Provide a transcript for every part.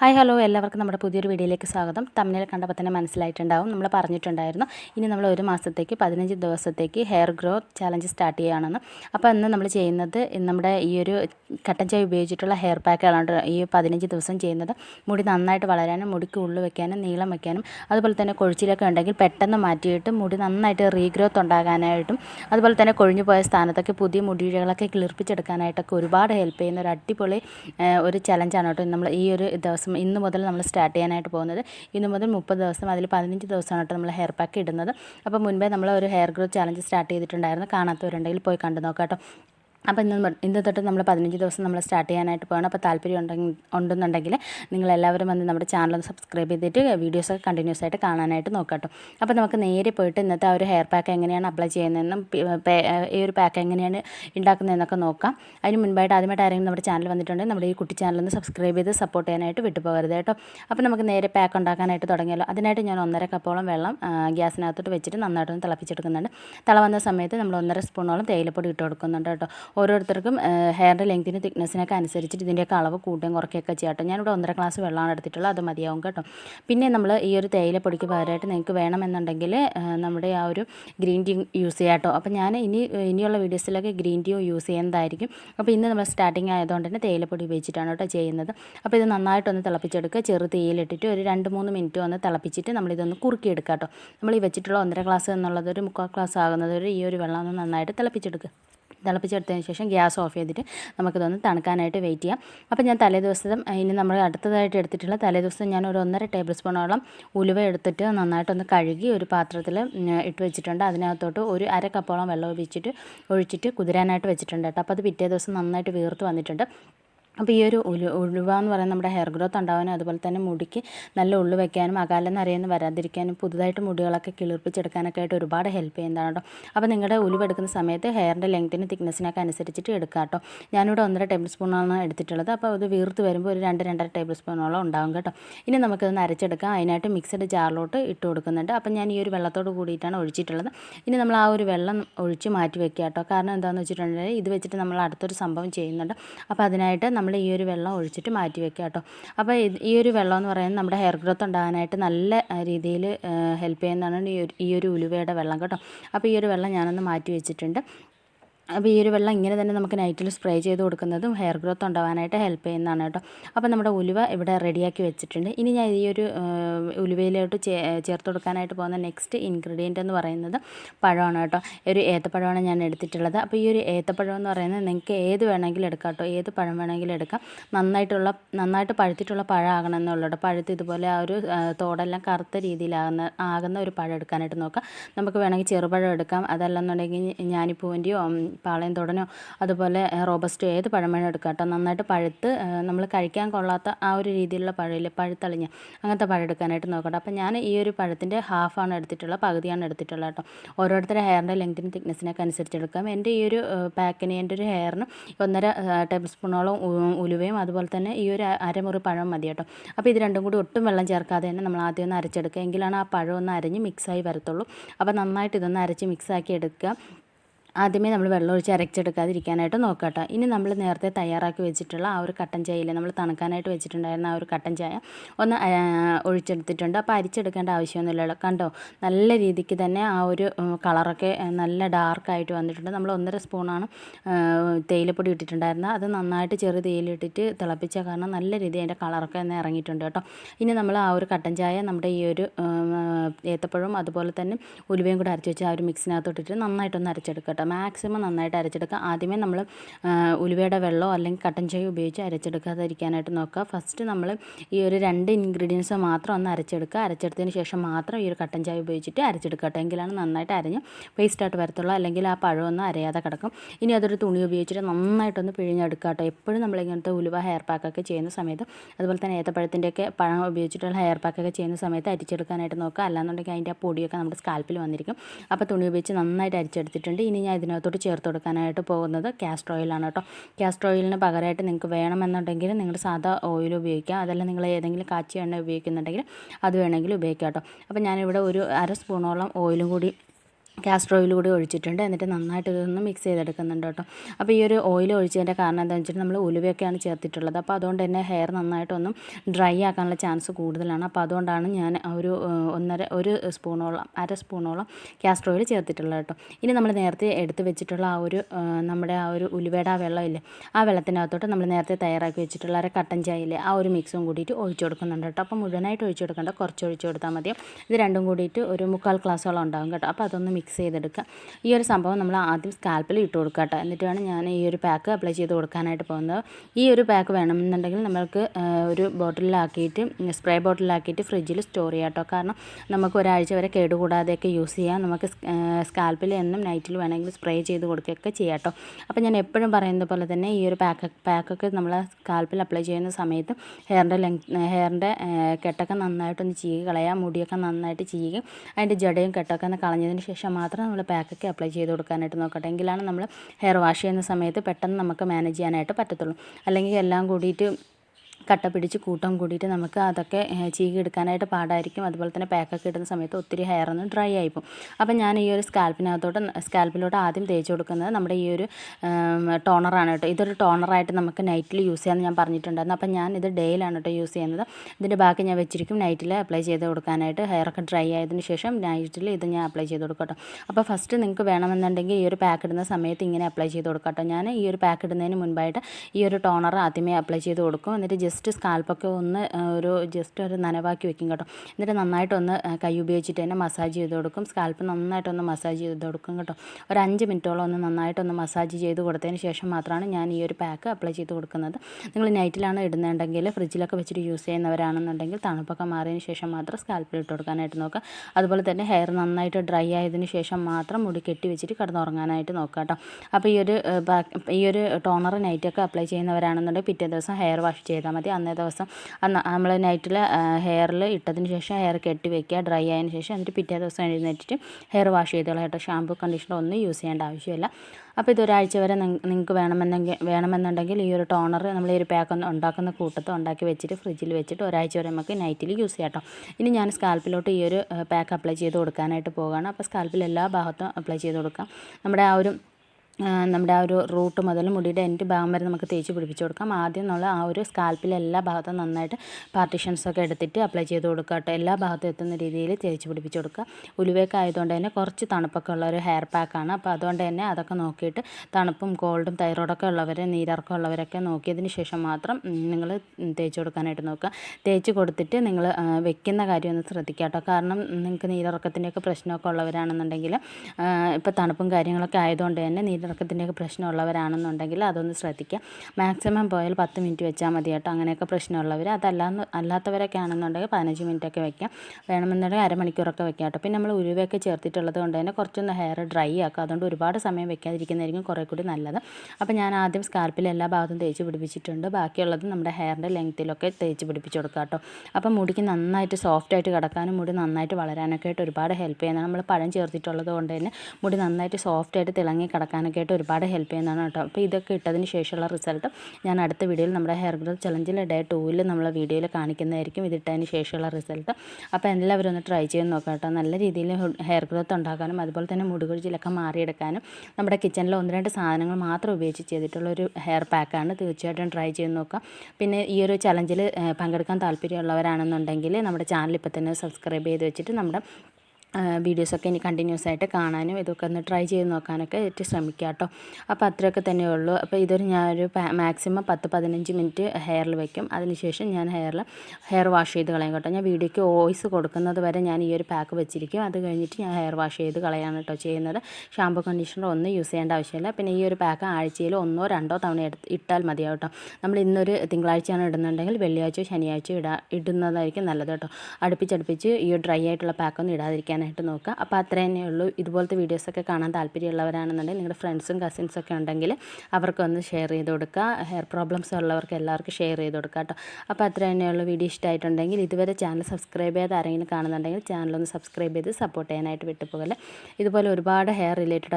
Hi hello. എല്ലാവർക്കും നമ്മുടെ പുതിയൊരു വീഡിയോയിലേക്ക് സ്വാഗതം. തമ്മിൽ കണ്ടപ്പോൾ തന്നെ മനസ്സിലായിട്ടുണ്ടാവും. നമ്മൾ പറഞ്ഞിട്ടുണ്ടായിരുന്നു. ഇനി നമ്മൾ ഒരു മാസത്തേക്ക് പതിനഞ്ച് ദിവസത്തേക്ക് ഹെയർ ഗ്രോത്ത് ചാലഞ്ച് സ്റ്റാർട്ട് ചെയ്യുകയാണെന്ന്. അപ്പോൾ ഇന്ന് നമ്മൾ ചെയ്യുന്നത് നമ്മുടെ ഈ ഒരു കട്ടൻ ചായ ഉപയോഗിച്ചിട്ടുള്ള ഹെയർ പാക്കുകളാണ് ഈ പതിനഞ്ച് ദിവസം ചെയ്യുന്നത് മുടി നന്നായിട്ട് വളരാനും മുടിക്ക് ഉള്ളു വെക്കാനും നീളം വെക്കാനും അതുപോലെ തന്നെ കൊഴിച്ചിലൊക്കെ ഉണ്ടെങ്കിൽ പെട്ടെന്ന് മാറ്റിയിട്ട് മുടി നന്നായിട്ട് റീഗ്രോത്ത് ഉണ്ടാകാനായിട്ടും അതുപോലെ തന്നെ കൊഴിഞ്ഞു പോയ സ്ഥാനത്തൊക്കെ പുതിയ മുടികളൊക്കെ കിളിർപ്പിച്ചെടുക്കാനായിട്ടൊക്കെ ഒരുപാട് ഹെൽപ്പ് ചെയ്യുന്ന ഒരു അടിപൊളി ഒരു ചലഞ്ചാണ് കേട്ടോ നമ്മൾ ഈ ഒരു ദിവസം ഇന്ന് മുതൽ നമ്മൾ സ്റ്റാർട്ട് ചെയ്യാനായിട്ട് പോകുന്നത്. ഇന്ന് മുതൽ മുപ്പത് ദിവസം അതിൽ പതിനഞ്ച് ദിവസമാണ് കേട്ടോ നമ്മൾ ഹെയർ പാക്ക് ഇടുന്നത്. അപ്പോൾ മുൻപേ നമ്മൾ ഒരു ഹെയർ ഗ്രോത്ത് ചാലഞ്ച് സ്റ്റാർട്ട് ചെയ്തിട്ടുണ്ടായിരുന്നു. കാണാത്തവരുണ്ടെങ്കിൽ പോയി കണ്ടു നോക്കാം കേട്ടോ അപ്പോൾ ഇന്ന് ഇന്ന് തൊട്ട് നമ്മൾ പതിനഞ്ച് ദിവസം നമ്മൾ സ്റ്റാർട്ട് ചെയ്യാനായിട്ട് പോകണം അപ്പോൾ താല്പര്യം ഉണ്ടെങ്കിൽ ഉണ്ടെന്നുണ്ടെങ്കിൽ നിങ്ങൾ എല്ലാവരും വന്ന് നമ്മുടെ ചാനൽ ഒന്ന് സബ്സ്ക്രൈബ് ചെയ്തിട്ട് വീഡിയോസ് ഒക്കെ കണ്ടിന്യൂസ് ആയിട്ട് കാണാനായിട്ട് നോക്കാട്ടോ. അപ്പോൾ നമുക്ക് നേരെ പോയിട്ട് ഇന്നത്തെ ആ ഒരു ഹെയർ പാക്ക് എങ്ങനെയാണ് അപ്ലൈ ചെയ്യുന്നതെന്നും ഈ ഒരു പാക്ക് എങ്ങനെയാണ് ഉണ്ടാക്കുന്നതെന്നൊക്കെ നോക്കാം. അതിന് മുൻപായിട്ട് ആദ്യമായിട്ട് ആരെങ്കിലും നമ്മുടെ ചാനൽ വന്നിട്ടുണ്ടെങ്കിൽ നമ്മുടെ ഈ കുട്ടി ചാനൽ ഒന്ന് സബ്സ്ക്രൈബ് ചെയ്ത് സപ്പോർട്ട് ചെയ്യാനായിട്ട് വിട്ടുപോകരുത് കേട്ടോ. അപ്പോൾ നമുക്ക് നേരെ പാക്ക് ഉണ്ടാക്കാനായിട്ട് തുടങ്ങിയല്ലോ അതിനായിട്ട് ഞാൻ ഒന്നര കപ്പോളം വെള്ളം ഗ്യാസിനകത്തോട്ട് വെച്ചിട്ട് നന്നായിട്ടൊന്ന് തിളപ്പിച്ചെടുക്കുന്നുണ്ട്. തിള വന്ന സമയത്ത് നമ്മൾ ഒന്നര സ്പൂണോളം തേയിലപ്പൊടി ഇട്ട് കൊടുക്കുന്നുണ്ട് കേട്ടോ. ഓരോരുത്തർക്കും ഹെയറിന്റെ ലെങ്തിനും തിക്നെസ്സിനൊക്കെ അനുസരിച്ചിട്ട് ഇതിന്റെയൊക്കെ അളവ് കൂട്ടുകയും കുറയ്ക്കുകയൊക്കെ ചെയ്യാം കേട്ടോ. ഞാനിവിടെ ഒന്നര ഗ്ലാസ് വെള്ളമാണ് എടുത്തിട്ടുള്ളത് അത് മതിയാവും കേട്ടോ. പിന്നെ നമ്മൾ ഈ ഒരു തേയിലപ്പൊടിക്ക് പകരമായിട്ട് നിങ്ങൾക്ക് വേണമെന്നുണ്ടെങ്കിൽ നമ്മുടെ ആ ഒരു ഗ്രീൻ ടീ യൂസ് ചെയ്യാം കേട്ടോ. അപ്പോൾ ഞാൻ ഇനി ഇനിയുള്ള വീഡിയോസിലൊക്കെ ഗ്രീൻ ടീ യൂസ് ചെയ്യുന്നതായിരിക്കും. അപ്പോൾ ഇന്ന് നമ്മൾ സ്റ്റാർട്ടിങ് ആയതുകൊണ്ട് തന്നെ തേയിലപ്പൊടി ഉപയോഗിച്ചിട്ടാണ് കേട്ടോ ചെയ്യുന്നത്. അപ്പോൾ ഇത് നന്നായിട്ടൊന്ന് തിളപ്പിച്ചെടുക്കുക. ചെറു തീയിലിട്ടിട്ട് ഒരു രണ്ട് മൂന്ന് മിനിറ്റ് ഒന്ന് തിളപ്പിച്ചിട്ട് നമ്മളിതൊന്ന് കുറുക്കിയെടുക്കുക കേട്ടോ. നമ്മൾ ഈ വെച്ചിട്ടുള്ള ഒന്നര ഗ്ലാസ് എന്നുള്ളത് ഒരു മുക്കാൽ ഗ്ലാസ് ആകുന്നത് ഈ ഒരു വെള്ളം ഒന്ന് നന്നായിട്ട് തിളപ്പിച്ചെടുക്കുക. തിളപ്പിച്ചെടുത്തതിന് ശേഷം ഗ്യാസ് ഓഫ് ചെയ്തിട്ട് നമുക്കിതൊന്ന് തണുക്കാനായിട്ട് വെയിറ്റ് ചെയ്യാം. അപ്പോൾ ഞാൻ തലേ ദിവസം ഇനി നമ്മൾ അടുത്തതായിട്ട് എടുത്തിട്ടുള്ള തലേ ദിവസം ഞാൻ ഒരു ഒന്നര ടേബിൾ സ്പൂണോളം ഉലുവ എടുത്തിട്ട് നന്നായിട്ടൊന്ന് കഴുകി ഒരു പാത്രത്തിൽ ഇട്ട് വെച്ചിട്ടുണ്ട്. അതിനകത്തോട്ട് ഒരു അര കപ്പോളം വെള്ളം ഒഴിച്ചിട്ട് ഒഴിച്ചിട്ട് കുതിരാനായിട്ട് വെച്ചിട്ടുണ്ട് കേട്ടോ. അപ്പോൾ അത് പിറ്റേ ദിവസം നന്നായിട്ട് വീർത്ത് വന്നിട്ടുണ്ട്. അപ്പോൾ ഈ ഒരു ഉലു ഉലുവ എന്ന് പറയുന്നത് നമ്മുടെ ഹെയർ ഗ്രോത്ത് ഉണ്ടാവാനും അതുപോലെ തന്നെ മുടിക്ക് നല്ല ഉള്ളു വെക്കാനും അകാലം നിറയുന്ന വരാതിരിക്കാനും പുതുതായിട്ട് മുടികളൊക്കെ കിളിർപ്പിച്ചെടുക്കാനൊക്കെ ആയിട്ട് ഒരുപാട് ഹെൽപ്പ് ചെയ്യുന്നതാണ് കേട്ടോ അപ്പോൾ നിങ്ങളുടെ ഉലുവ എടുക്കുന്ന സമയത്ത് ഹെയറിന്റെ ലെങ്ത്തിനും തിക്നെസ്സിനൊക്കെ അനുസരിച്ചിട്ട് എടുക്കുക കേട്ടോ ഞാനിവിടെ ഒന്നര ടേബിൾ സ്പൂണാണ് എടുത്തിട്ടുള്ളത്. അപ്പോൾ അത് വീർത്ത് വരുമ്പോൾ ഒരു രണ്ട് രണ്ടര ടേബിൾ സ്പൂണോളം ഉണ്ടാകും കേട്ടോ. ഇനി നമുക്കത് അരച്ചെടുക്കാം. അതിനായിട്ട് മിക്സഡ് ജാറിലോട്ട് ഇട്ട് കൊടുക്കുന്നുണ്ട്. അപ്പോൾ ഞാൻ ഈ ഒരു വെള്ളത്തോട് കൂടിയിട്ടാണ് ഒഴിച്ചിട്ടുള്ളത്. ഇനി നമ്മൾ ആ ഒരു വെള്ളം ഒഴിച്ച് മാറ്റി വെക്കുക കേട്ടോ കാരണം എന്താണെന്ന് വെച്ചിട്ടുണ്ടെങ്കിൽ ഇത് വെച്ചിട്ട് നമ്മൾ അടുത്തൊരു സംഭവം ചെയ്യുന്നുണ്ട്. അപ്പോൾ അതിനായിട്ട് നമ്മൾ ഈ ഒരു വെള്ളം ഒഴിച്ചിട്ട് മാറ്റി വെക്കുക കേട്ടോ. അപ്പോൾ ഈ ഒരു വെള്ളം എന്ന് പറയുന്നത് നമ്മുടെ ഹെയർ ഗ്രോത്ത് ഉണ്ടാകാനായിട്ട് നല്ല രീതിയിൽ ഹെൽപ്പ് ചെയ്യുന്നതാണ് ഈ ഒരു ഈ ഒരു ഉലുവയുടെ വെള്ളം കേട്ടോ. അപ്പോൾ ഈ ഒരു വെള്ളം ഞാനൊന്ന് മാറ്റി വെച്ചിട്ടുണ്ട്. അപ്പോൾ ഈ ഒരു വെള്ളം ഇങ്ങനെ തന്നെ നമുക്ക് നൈറ്റിൽ സ്പ്രേ ചെയ്ത് കൊടുക്കുന്നതും ഹെയർ ഗ്രോത്ത് ഉണ്ടാവാനായിട്ട് ഹെൽപ്പ് ചെയ്യുന്നതാണ് കേട്ടോ. അപ്പോൾ നമ്മുടെ ഉലുവ ഇവിടെ റെഡിയാക്കി വെച്ചിട്ടുണ്ട്. ഇനി ഞാൻ ഈ ഒരു ഉലുവയിലോട്ട് ചേർത്ത് കൊടുക്കാനായിട്ട് പോകുന്ന നെക്സ്റ്റ് ഇൻഗ്രീഡിയന്റ് എന്ന് പറയുന്നത് പഴമാണ് കേട്ടോ. ഒരു ഏത്തപ്പഴമാണ് ഞാൻ എടുത്തിട്ടുള്ളത്. അപ്പോൾ ഈ ഒരു ഏത്തപ്പഴം എന്ന് പറയുന്നത് നിങ്ങൾക്ക് ഏത് വേണമെങ്കിലും എടുക്കാം കേട്ടോ. ഏത് പഴം വേണമെങ്കിലും എടുക്കാം. നന്നായിട്ടുള്ള നന്നായിട്ട് പഴുത്തിട്ടുള്ള പഴം എന്നുള്ളത് പഴുത്ത് ഇതുപോലെ ആ ഒരു തോടെല്ലാം കറുത്ത രീതിയിലാകുന്ന ആകുന്ന ഒരു പഴം എടുക്കാനായിട്ട് നോക്കാം. നമുക്ക് വേണമെങ്കിൽ ചെറുപഴം എടുക്കാം. അതല്ലെന്നുണ്ടെങ്കിൽ ഞാനിപ്പൂവിന്റെയോ പാളയം തോടനോ അതുപോലെ റോബസ്റ്റോ ഏത് പഴം വേണം എടുക്കാം കേട്ടോ. നന്നായിട്ട് പഴുത്ത് നമ്മൾ കഴിക്കാൻ കൊള്ളാത്ത ആ ഒരു രീതിയിലുള്ള പഴമില്ലേ പഴുത്തളിഞ്ഞ. അങ്ങനത്തെ പഴം എടുക്കാനായിട്ട് നോക്കട്ടെ. അപ്പോൾ ഞാൻ ഈ ഒരു പഴത്തിന്റെ ഹാഫാണ് എടുത്തിട്ടുള്ളത് പകുതിയാണ് എടുത്തിട്ടുള്ളത് കേട്ടോ. ഓരോരുത്തരുടെ ഹെയറിന്റെ ലെങ്തിനും തിക്നെസ്സിനൊക്കെ അനുസരിച്ച് എടുക്കാം. എന്റെ ഈ ഒരു പാക്കിന് എന്റെ ഒരു ഹെയറിന് ഒന്നര ടേബിൾ സ്പൂണോളം ഉലുവയും അതുപോലെ തന്നെ ഈ ഒരു അരമുറി പഴം മതി കേട്ടോ. അപ്പോൾ ഇത് രണ്ടും കൂടി ഒട്ടും വെള്ളം ചേർക്കാതെ തന്നെ നമ്മൾ ആദ്യം ഒന്ന് അരച്ചെടുക്കുക. എങ്കിലാണ് ആ പഴം ഒന്ന് അരഞ്ഞ് മിക്സായി വരത്തുള്ളൂ. അപ്പോൾ നന്നായിട്ട് ഇതൊന്ന് അരച്ച് മിക്സാക്കി എടുക്കുക. ആദ്യമേ നമ്മൾ വെള്ളം ഒഴിച്ച് അരച്ചെടുക്കാതിരിക്കാനായിട്ട് നോക്കുക ഇനി നമ്മൾ നേരത്തെ തയ്യാറാക്കി വെച്ചിട്ടുള്ള ആ ഒരു കട്ടൻ ചായയിൽ നമ്മൾ തണുക്കാനായിട്ട് വെച്ചിട്ടുണ്ടായിരുന്ന ആ ഒരു കട്ടൻ ചായ ഒന്ന് ഒഴിച്ചെടുത്തിട്ടുണ്ട്. അപ്പോൾ അരിച്ചെടുക്കേണ്ട ആവശ്യമൊന്നുമില്ലല്ലോ. കണ്ടോ? നല്ല രീതിക്ക് തന്നെ ആ ഒരു കളറൊക്കെ നല്ല ഡാർക്കായിട്ട് വന്നിട്ടുണ്ട്. നമ്മൾ ഒന്നര സ്പൂണാണ് തേയിലപ്പൊടി ഇട്ടിട്ടുണ്ടായിരുന്നത്. അത് നന്നായിട്ട് ചെറു തേയിലിട്ടിട്ട് തിളപ്പിച്ച കാരണം നല്ല രീതിയിൽ അതിന്റെ കളറൊക്കെ ഒന്ന് ഇറങ്ങിയിട്ടുണ്ട് കേട്ടോ. ഇനി നമ്മൾ ആ ഒരു കട്ടൻ ചായ നമ്മുടെ ഈ ഒരു ഏത്തപ്പഴവും അതുപോലെ തന്നെ ഉലുവയും കൂടെ അരച്ച് വെച്ച് ആ ഒരു മിക്സിനകത്തോട്ടിട്ട് നന്നായിട്ടൊന്ന് അരച്ചെടുക്കട്ടെ. കേട്ടോ മാക്സിമം നന്നായിട്ട് അരച്ചെടുക്കുക. ആദ്യമേ നമ്മൾ ഉലുവയുടെ വെള്ളമോ അല്ലെങ്കിൽ കട്ടൻ ചായ ഉപയോഗിച്ച് അരച്ചെടുക്കാതിരിക്കാനായിട്ട് നോക്കുക. ഫസ്റ്റ് നമ്മൾ ഈ ഒരു രണ്ട് ഇൻഗ്രീഡിയൻസ് മാത്രം ഒന്ന് അരച്ചെടുക്കുക. അരച്ചെടുത്തതിന് ശേഷം മാത്രം ഈ ഒരു കട്ടൻ ചായ ഉപയോഗിച്ചിട്ട് അരച്ചെടുക്കുക കേട്ടോ. എങ്കിലാണ് നന്നായിട്ട് അരഞ്ഞ് പേസ്റ്റായിട്ട് വരത്തുള്ളൂ. അല്ലെങ്കിൽ ആ പഴമൊന്നും അരയാതെ കിടക്കും. ഇനി അതൊരു തുണി ഉപയോഗിച്ചിട്ട് നന്നായിട്ടൊന്ന് പിഴിഞ്ഞെടുക്കുക കേട്ടോ. എപ്പോഴും നമ്മൾ ഇങ്ങനത്തെ ഉലുവ ഹെയർ പാക്കൊക്കെ ചെയ്യുന്ന സമയത്ത് അതുപോലെ തന്നെ ഏത്തപ്പഴത്തിന്റെയൊക്കെ പഴം ഉപയോഗിച്ചിട്ടുള്ള ഹെയർ പാക്കൊക്കെ ചെയ്യുന്ന സമയത്ത് അരിച്ചെടുക്കാനായിട്ട് നോക്കുക. അല്ലാന്നുണ്ടെങ്കിൽ അതിന്റെ ആ പൊടിയൊക്കെ നമ്മുടെ സ്കാൽപ്പിൽ വന്നിരിക്കും. അപ്പോൾ തുണി ഉപയോഗിച്ച് നന്നായിട്ട് അരിച്ചെടുത്തിട്ടുണ്ട്. ഇനി ഞാൻ ഇതിനകത്തോട്ട് ചേർത്ത് കൊടുക്കാനായിട്ട് പോകുന്നത് കാസ്റ്റർ ഓയിലാണ് കേട്ടോ. കാസ്റ്റർ ഓയിലിന് പകരമായിട്ട് നിങ്ങൾക്ക് വേണമെന്നുണ്ടെങ്കിൽ നിങ്ങൾ സാധാ ഓയിൽ ഉപയോഗിക്കാം. അതല്ല നിങ്ങൾ ഏതെങ്കിലും കാച്ചിയ എണ്ണ ഉപയോഗിക്കുന്നുണ്ടെങ്കിൽ അത് വേണമെങ്കിൽ ഉപയോഗിക്കാം കേട്ടോ. അപ്പോൾ ഞാനിവിടെ ഒരു അര സ്പൂണോളം ഓയിലും കൂടി കാസ്റ്റർ ഓയിൽ കൂടി ഒഴിച്ചിട്ടുണ്ട്. എന്നിട്ട് നന്നായിട്ട് ഇതൊന്ന് മിക്സ് ചെയ്തെടുക്കുന്നുണ്ട് കേട്ടോ. അപ്പോൾ ഈ ഒരു ഓയിൽ ഒഴിച്ചതിന്റെ കാരണം എന്താണെന്ന് വെച്ചിട്ട് നമ്മൾ ഉലുവയൊക്കെയാണ് ചേർത്തിട്ടുള്ളത്. അപ്പോൾ അതുകൊണ്ട് തന്നെ ഹെയർ നന്നായിട്ടൊന്നും ഡ്രൈ ആക്കാനുള്ള ചാൻസ് കൂടുതലാണ്. അപ്പോൾ അതുകൊണ്ടാണ് ഞാൻ ഒരു ഒന്നര ഒരു സ്പൂണോളം അര സ്പൂണോളം കാസ്റ്റർ ഓയിൽ ചേർത്തിട്ടുള്ളത് കേട്ടോ. ഇനി നമ്മൾ നേരത്തെ എടുത്ത് വെച്ചിട്ടുള്ള ആ ഒരു നമ്മുടെ ആ ഒരു ഉലുവയുടെ ആ വെള്ളമില്ലേ ആ വെള്ളത്തിനകത്തോട്ട് നമ്മൾ നേരത്തെ തയ്യാറാക്കി വെച്ചിട്ടുള്ള അര കട്ടൻ ചായയിലെ ആ ഒരു മിക്സും കൂടിയിട്ട് ഒഴിച്ചു കൊടുക്കുന്നുണ്ട് കേട്ടോ. അപ്പോൾ മുഴുവനായിട്ട് ഒഴിച്ചു കൊടുക്കേണ്ട. കുറച്ച് ഒഴിച്ചു കൊടുത്താൽ മതി ഇത് രണ്ടും കൂടിയിട്ട് ഒരു മുക്കാൽ ഗ്ലാസ്സോളം ഉണ്ടാകും കേട്ടോ. അപ്പോൾ അതൊന്ന് മിക്സ് ചെയ്തെടുക്കുക. ഈ ഒരു സംഭവം നമ്മൾ ആദ്യം സ്കാൽപ്പിൽ ഇട്ട് കൊടുക്കുക കേട്ടോ. എന്നിട്ടാണ് ഞാൻ ഈ ഒരു പാക്ക് അപ്ലൈ ചെയ്ത് കൊടുക്കാനായിട്ട് പോകുന്നത്. ഈ ഒരു പാക്ക് വേണമെന്നുണ്ടെങ്കിൽ നമ്മൾക്ക് ഒരു ബോട്ടിലാക്കിയിട്ട് സ്പ്രേ ബോട്ടിലാക്കിയിട്ട് ഫ്രിഡ്ജിൽ സ്റ്റോർ ചെയ്യാം കേട്ടോ. കാരണം നമുക്ക് ഒരാഴ്ച വരെ കേടുകൂടാതെയൊക്കെ യൂസ് ചെയ്യാം. നമുക്ക് സ്കാൽപ്പിൽ എന്നും നൈറ്റിൽ വേണമെങ്കിൽ സ്പ്രേ ചെയ്ത് കൊടുക്കുകയൊക്കെ ചെയ്യാം കേട്ടോ. അപ്പോൾ ഞാൻ എപ്പോഴും പറയുന്നത് പോലെ തന്നെ ഈ ഒരു പാക്ക് പാക്കൊക്കെ നമ്മൾ സ്കാൽപ്പിൽ അപ്ലൈ ചെയ്യുന്ന സമയത്ത് ഹെയറിന്റെ ലെങ്ത് ഹെയറിന്റെ കെട്ടൊക്കെ നന്നായിട്ടൊന്ന് ചീകി കളയാം. മുടിയൊക്കെ നന്നായിട്ട് ചീകി അതിന്റെ ജടയും കെട്ടൊക്കെ ഒന്ന് കളഞ്ഞതിന് ശേഷം മാത്രം നമ്മൾ പാക്കൊക്കെ അപ്ലൈ ചെയ്ത് കൊടുക്കാനായിട്ട് നോക്കട്ടെ. എങ്കിലാണ് നമ്മൾ ഹെയർ വാഷ് ചെയ്യുന്ന സമയത്ത് പെട്ടെന്ന് നമുക്ക് മാനേജ് ചെയ്യാനായിട്ട് പറ്റത്തുള്ളൂ. അല്ലെങ്കിൽ എല്ലാം കൂടിയിട്ട് കട്ട പിടിച്ച് കൂട്ടം കൂടിയിട്ട് നമുക്ക് അതൊക്കെ ഏഹ്, ചീകി എടുക്കാനായിട്ട് പാടായിരിക്കും. അതുപോലെ തന്നെ പാക്കൊക്കെ ഇടുന്ന സമയത്ത് ഒത്തിരി ഹെയർ ഒന്ന് ഡ്രൈ ആയിപ്പോൾ അപ്പം ഞാൻ ഈ ഒരു സ്കാൽപ്പിനകത്തോട്ട് സ്കാൽപ്പിലോട്ട് ആദ്യം തേച്ച് കൊടുക്കുന്നത് നമ്മുടെ ഈ ഒരു ടോണറാണ് കേട്ടോ. ഇതൊരു ടോണറായിട്ട് നമുക്ക് നൈറ്റിൽ യൂസ് ചെയ്യാമെന്ന് ഞാൻ പറഞ്ഞിട്ടുണ്ടായിരുന്നു. അപ്പം ഞാൻ ഇത് ഡേയിലാണ് കേട്ടോ യൂസ് ചെയ്യുന്നത്. ഇതിന്റെ ബാക്കി ഞാൻ വെച്ചിരിക്കും നൈറ്റിൽ അപ്ലൈ ചെയ്ത് കൊടുക്കാനായിട്ട്. ഹെയറൊക്കെ ഡ്രൈ ആയതിനു ശേഷം നൈറ്റിൽ ഇത് ഞാൻ അപ്ലൈ ചെയ്ത് കൊടുക്കട്ടോ കേട്ടോ. അപ്പോൾ ഫസ്റ്റ് നിങ്ങൾക്ക് വേണമെന്നുണ്ടെങ്കിൽ ഈ ഒരു പാക്ക് ഇടുന്ന സമയത്ത് ഇങ്ങനെ അപ്ലൈ ചെയ്ത് കൊടുക്കട്ടോ ഞാൻ ഈ ഒരു പാക്ക് ഇടുന്നതിന് മുൻപായിട്ട് ഈ ഒരു ടോണർ ആദ്യമേ അപ്ലൈ ചെയ്ത് കൊടുക്കും. എന്നിട്ട് ജസ്റ്റ് സ്കാൽപ്പൊക്കെ ഒന്ന് ഒരു ജസ്റ്റ് ഒരു നനവാക്കി വെക്കും കേട്ടോ. എന്നിട്ട് നന്നായിട്ടൊന്ന് കൈ ഉപയോഗിച്ചിട്ട് തന്നെ മസാജ് ചെയ്ത് കൊടുക്കും. സ്കാൽപ്പ് നന്നായിട്ടൊന്ന് മസാജ് ചെയ്ത് കൊടുക്കും കേട്ടോ. ഒരു അഞ്ച് മിനിറ്റോളം ഒന്ന് നന്നായിട്ടൊന്ന് മസാജ് ചെയ്ത് കൊടുത്തതിന് ശേഷം മാത്രമാണ് ഞാൻ ഈ ഒരു പാക്ക് അപ്ലൈ ചെയ്ത് കൊടുക്കുന്നത്. നിങ്ങൾ നൈറ്റിലാണ് ഇടുന്നുണ്ടെങ്കിൽ ഫ്രിഡ്ജിലൊക്കെ വെച്ചിട്ട് യൂസ് ചെയ്യുന്നവരാണെന്നുണ്ടെങ്കിൽ തണുപ്പൊക്കെ മാറിയതിന് ശേഷം മാത്രം സ്കാൽപ്പിൽ ഇട്ട് കൊടുക്കാനായിട്ട് നോക്കുക. അതുപോലെ തന്നെ ഹെയർ നന്നായിട്ട് ഡ്രൈ ആയതിന് ശേഷം മാത്രം മുടി കെട്ടി വെച്ചിട്ട് കിടന്നുറങ്ങാനായിട്ട് നോക്കുക കേട്ടോ. അപ്പോൾ ഈ ഒരു ഈ ഒരു ടോണർ നൈറ്റൊക്കെ അപ്ലൈ ചെയ്യുന്നവരാണെന്നുണ്ടെങ്കിൽ പിറ്റേ ദിവസം ഹെയർ വാഷ് ചെയ്താൽ മതി. അന്നേ ദിവസം. നമ്മൾ നൈറ്റിൽ ഹെയറിൽ ഇട്ടതിന് ശേഷം ഹെയർ കെട്ടി വെക്കുക ഡ്രൈ ആയതിനു ശേഷം എന്നിട്ട് പിറ്റേ ദിവസം എഴുന്നേറ്റിട്ട് ഹെയർ വാഷ് ചെയ്തോളാം കേട്ടോ. ഷാമ്പു കണ്ടീഷണർ ഒന്നും യൂസ് ചെയ്യേണ്ട ആവശ്യമില്ല. അപ്പോൾ ഇതൊരാഴ്ച വരെ നിങ്ങൾക്ക് വേണമെന്നെങ്കിൽ വേണമെന്നുണ്ടെങ്കിൽ ഈ ഒരു ടോണർ നമ്മൾ ഈ ഒരു പാക്ക് ഒന്ന് ഉണ്ടാക്കുന്ന കൂട്ടത്ത് ഉണ്ടാക്കി വെച്ചിട്ട് ഫ്രിഡ്ജിൽ വെച്ചിട്ട് ഒരാഴ്ച വരെ നമുക്ക് നൈറ്റിൽ യൂസ് ചെയ്യാം കേട്ടോ. ഇനി ഞാൻ സ്കാൽപ്പിലോട്ട് ഈ ഒരു പാക്ക് അപ്ലൈ ചെയ്ത് കൊടുക്കാനായിട്ട് പോവുകയാണ് അപ്പോൾ സ്കാൽപ്പിൽ എല്ലാ ഭാഗത്തും അപ്ലൈ ചെയ്ത് കൊടുക്കാം. നമ്മുടെ ആ ഒരു നമ്മുടെ ആ ഒരു റൂട്ട് മുതൽ മുടിയുടെ എന്റെ ഭാഗം വരെ നമുക്ക് തേച്ച് പിടിപ്പിച്ച് കൊടുക്കാം. ആദ്യം നമ്മൾ ആ ഒരു സ്കാൽപ്പിലെ എല്ലാ ഭാഗത്തും നന്നായിട്ട് പാർട്ടീഷൻസൊക്കെ എടുത്തിട്ട് അപ്ലൈ ചെയ്ത് കൊടുക്കുക കേട്ടോ. എല്ലാ ഭാഗത്തും എത്തുന്ന രീതിയിൽ തേച്ച് പിടിപ്പിച്ച് കൊടുക്കുക. ഉലുവയൊക്കെ ആയതുകൊണ്ട് തന്നെ കുറച്ച് തണുപ്പൊക്കെ ഉള്ള ഒരു ഹെയർ പാക്കാണ് അപ്പോൾ അതുകൊണ്ട് തന്നെ അതൊക്കെ നോക്കിയിട്ട് തണുപ്പും കോൾഡും തൈറോയിഡൊക്കെ ഉള്ളവർ നീരിറക്കം ഉള്ളവരൊക്കെ നോക്കിയതിന് ശേഷം മാത്രം നിങ്ങൾ തേച്ച് കൊടുക്കാനായിട്ട് നോക്കുക. തേച്ച് കൊടുത്തിട്ട് നിങ്ങൾ വെക്കുന്ന കാര്യം ഒന്ന് ശ്രദ്ധിക്കുക കേട്ടോ. കാരണം നിങ്ങൾക്ക് നീരിറക്കത്തിന്റെയൊക്കെ പ്രശ്നമൊക്കെ ഉള്ളവരാണെന്നുണ്ടെങ്കിൽ ഇപ്പോൾ തണുപ്പും കാര്യങ്ങളൊക്കെ ആയതുകൊണ്ട് തന്നെ നീരിറക്കത്തിന്റെയൊക്കെ പ്രശ്നമുള്ളവരാണെന്നുണ്ടെങ്കിൽ അതൊന്ന് ശ്രദ്ധിക്കുക. മാക്സിമം പോയാൽ പത്ത് മിനിറ്റ് വെച്ചാൽ മതി കേട്ടോ. അങ്ങനെയൊക്കെ പ്രശ്നമുള്ളവർ അതല്ലാന്ന് അല്ലാത്തവരൊക്കെ ആണെന്നുണ്ടെങ്കിൽ പതിനഞ്ച് മിനിറ്റൊക്കെ വെക്കാം വേണമെന്നുണ്ടെങ്കിൽ അരമണിക്കൂറൊക്കെ വെക്കാം കേട്ടോ. പിന്നെ നമ്മൾ ഉരുവയൊക്കെ ചേർത്തിട്ടുള്ളത് കൊണ്ട് തന്നെ കുറച്ചൊന്ന് ഹെയർ ഡ്രൈ ആക്കുക. അതുകൊണ്ട് ഒരുപാട് സമയം വെക്കാതിരിക്കുന്നതായിരിക്കും കുറേ കൂടി നല്ലത്. അപ്പോൾ ഞാൻ ആദ്യം സ്കാൽപ്പിൽ എല്ലാ ഭാഗത്തും തേച്ച് പിടിപ്പിച്ചിട്ടുണ്ട്. ബാക്കിയുള്ളത് നമ്മുടെ ഹെയറിന്റെ ലെങ്ത്തിലൊക്കെ തേച്ച് പിടിപ്പിച്ച് കൊടുക്കുക കേട്ടോ. അപ്പോൾ മുടിക്ക് നന്നായിട്ട് സോഫ്റ്റായിട്ട് കിടക്കാനും മുടി നന്നായിട്ട് വളരാനൊക്കെ ആയിട്ട് ഒരുപാട് ഹെൽപ്പ് ചെയ്യുന്നതാണ് നമ്മൾ പഴം ചേർത്തിട്ടുള്ളത് കൊണ്ട് തന്നെ മുടി നന്നായിട്ട് സോഫ്റ്റായിട്ട് തിളങ്ങി കിടക്കാനൊക്കെ ആയിട്ട് ഒരുപാട് ഹെൽപ്പ് ചെയ്യുന്നതാണ് കേട്ടോ. അപ്പോൾ ഇതൊക്കെ ഇട്ടതിന് ശേഷമുള്ള റിസൾട്ട് ഞാൻ അടുത്ത വീഡിയോയിൽ നമ്മുടെ ഹെയർ ഗ്രോത്ത് ചലഞ്ചിൽ ഡേ ടൂവിൽ നമ്മൾ വീഡിയോയിൽ കാണിക്കുന്നതായിരിക്കും. ഇതിട്ടതിന് ശേഷമുള്ള റിസൾട്ട് അപ്പോൾ എല്ലാവരും ഒന്ന് ട്രൈ ചെയ്ത് നോക്കാം കേട്ടോ. നല്ല രീതിയിൽ ഹെയർ ഗ്രോത്ത് ഉണ്ടാക്കാനും അതുപോലെ തന്നെ മുടി കൊഴിച്ചിലൊക്കെ മാറിയെടുക്കാനും നമ്മുടെ കിച്ചണിൽ ഒന്ന് രണ്ട് സാധനങ്ങൾ മാത്രം ഉപയോഗിച്ച് ചെയ്തിട്ടുള്ള ഒരു ഹെയർ പാക്കാണ് തീർച്ചയായിട്ടും ട്രൈ ചെയ്ത് നോക്കാം. പിന്നെ ഈ ഒരു ചലഞ്ചിൽ പങ്കെടുക്കാൻ താല്പര്യമുള്ളവരാണെന്നുണ്ടെങ്കിൽ നമ്മുടെ ചാനൽ ഇപ്പോൾ തന്നെ സബ്സ്ക്രൈബ് ചെയ്ത് വെച്ചിട്ട് നമ്മുടെ വീഡിയോസൊക്കെ ഇനി കണ്ടിന്യൂസ് ആയിട്ട് കാണാനും ഇതൊക്കെ ഒന്ന് ട്രൈ ചെയ്ത് നോക്കാനൊക്കെ ഏറ്റവും ശ്രമിക്കുക കേട്ടോ. അപ്പോൾ അത്രയൊക്കെ തന്നെ ഉള്ളൂ അപ്പോൾ ഇതൊരു ഞാനൊരു മാക്സിമം പത്ത് പതിനഞ്ച് മിനിറ്റ് ഹെയറിൽ വെക്കും. അതിനുശേഷം ഞാൻ ഹെയറിൽ ഹെയർ വാഷ് ചെയ്ത് കളയും കേട്ടോ. ഞാൻ വീഡിയോയ്ക്ക് വോയിസ് കൊടുക്കുന്നത് വരെ ഞാൻ ഈ ഒരു പാക്ക് വെച്ചിരിക്കും. അത് കഴിഞ്ഞിട്ട് ഞാൻ ഹെയർ വാഷ് ചെയ്ത് കളയാണ് കേട്ടോ ചെയ്യുന്നത്. ഷാമ്പു കണ്ടീഷണർ ഒന്നും യൂസ് ചെയ്യേണ്ട ആവശ്യമില്ല. പിന്നെ ഈ ഒരു പാക്ക് ആഴ്ചയിൽ ഒന്നോ രണ്ടോ തവണ ഇട്ടാൽ മതിയാവും കേട്ടോ. നമ്മൾ ഇന്നൊരു തിങ്കളാഴ്ചയാണ് ഇടുന്നുണ്ടെങ്കിൽ വെള്ളിയാഴ്ചയോ ശനിയാഴ്ചയോ ഇടാ ഇടുന്നതായിരിക്കും നല്ലത് കേട്ടോ. അടുപ്പിച്ചടുപ്പിച്ച് ഈ ഡ്രൈ ആയിട്ടുള്ള പാക്കൊന്നും ഇടാതിരിക്കാനായിട്ട് നോക്കുക. അപ്പോൾ അത്ര തന്നെ ഉള്ളൂ. ഇതുപോലത്തെ വീഡിയോസൊക്കെ കാണാൻ താല്പര്യമുള്ളവരാണെന്നുണ്ടെങ്കിൽ നിങ്ങളുടെ ഫ്രണ്ട്സും കസിൻസൊക്കെ ഉണ്ടെങ്കിൽ അവർക്കൊന്ന് ഷെയർ ചെയ്ത് കൊടുക്കുക. ഹെയർ പ്രോബ്ലംസ് ഉള്ളവർക്ക് എല്ലാവർക്കും ഷെയർ ചെയ്ത് കൊടുക്കുക കേട്ടോ. അപ്പോൾ അത്ര തന്നെയുള്ള വീഡിയോ ഇഷ്ടമായിട്ടുണ്ടെങ്കിൽ. ഇതുവരെ ചാനൽ സബ്സ്ക്രൈബ് ചെയ്ത് ആരെങ്കിലും കാണുന്നുണ്ടെങ്കിൽ ചാനലൊന്ന് സബ്സ്ക്രൈബ് ചെയ്ത് സപ്പോർട്ട് ചെയ്യാനായിട്ട് വിട്ടുപോകല്ലേ. ഇതുപോലെ ഒരുപാട് ഹെയർ റിലേറ്റഡ്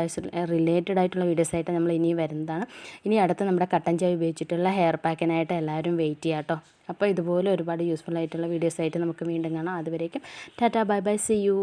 റിലേറ്റഡ് ആയിട്ടുള്ള വീഡിയോസ് ആയിട്ട് നമ്മൾ ഇനിയും വരുന്നതാണ്. ഇനി അടുത്ത് നമ്മുടെ കട്ടൻ ചായ ഉപയോഗിച്ചിട്ടുള്ള ഹെയർ പാക്കിനായിട്ട് എല്ലാവരും വെയിറ്റ് ചെയ്യാം കേട്ടോ. അപ്പോൾ ഇതുപോലെ ഒരുപാട് യൂസ്ഫുൾ ആയിട്ടുള്ള വീഡിയോസ് ആയിട്ട് നമുക്ക് വീണ്ടും കാണാം. അതുവരേക്കും tata bye bye see you.